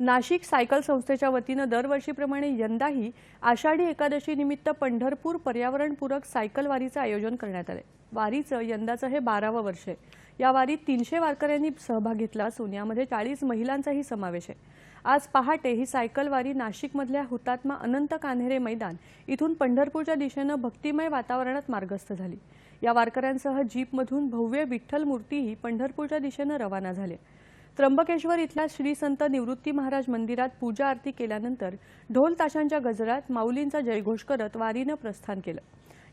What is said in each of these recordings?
Nashik cycle संस्थेच्या वतीनं दरवर्षीप्रमाणे यंदाही आषाढी एकादशी निमित्त पंढरपूर पर्यावरणपूरक सायकल वारीचं आयोजन करण्यात आलं वारीचं यंदाचं हे बारावं वर्ष आहे. या वारीत तीनशे वारकऱ्यांनी सहभाग घेतला असून यामध्ये चाळीस महिलांचाही समावेश आहे. आज पहाटे ही सायकल वारी नाशिकमधल्या हुतात्मा अनंत कान्हेरे मैदान इथून पंढरपूरच्या दिशेनं भक्तिमय वातावरणात मार्गस्थ झाली. या वारकऱ्यांसह जीपमधून भव्य विठ्ठल मूर्तीही पंढरपूरच्या दिशेनं रवाना झाले त्र्यंबकेश्वर इथल्या श्री संत निवृत्ती महाराज मंदिरात पूजा आरती केल्यानंतर ढोल ताशांच्या गजरात माऊलींचा जयघोष करत वारीनं प्रस्थान केलं.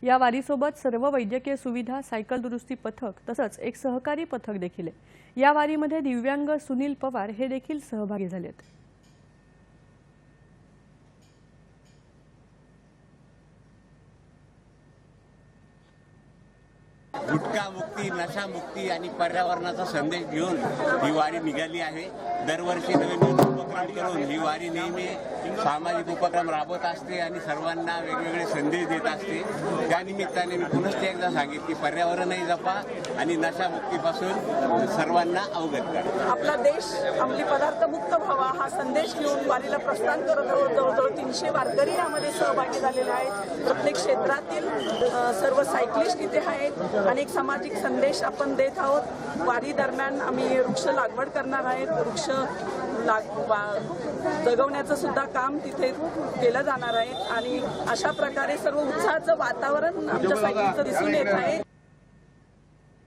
या वारीसोबत सर्व वैद्यकीय सुविधा सायकल दुरुस्ती पथक तसंच एक सहकारी पथक देखील आहे. या वारीमध्ये दिव्यांग सुनील पवार हे देखील सहभागी झालेत. गुटखा मुक्ती नशा मुक्ती आणि पर्यावरणाचा संदेश घेऊन ही वारी निघाली आहे. दरवर्षी नवीन नवीन उपक्रम करून ही वारी नेहमी सामाजिक उपक्रम राबवत असते आणि सर्वांना वेगवेगळे संदेश देत असते. त्या निमित्ताने मी पुनश्च एकदा सांगेन की पर्यावरणही जपा आणि नशा मुक्तीपासून सर्वांना अवगत करा. आपला देश अंमली पदार्थ मुक्त व्हावा हा संदेश घेऊन वारीला प्रस्थान करत आहोत. जवळजवळ तीनशे वारकरी यामध्ये सहभागी झालेले आहेत. प्रत्येक क्षेत्रातील सर्व सायकलिस्ट इथे आहेत. अनेक सामाजिक संदेश आपण देत आहोत. वारी दरम्यान आम्ही वृक्ष लागवड करणार आहेत. वृक्ष लाग जगवण्याचं सुद्धा काम तिथे केलं जाणार आहे. आणि अशा प्रकारे सर्व उत्साहाचं वातावरण आमच्या सायकलचं दिसून येत आहे.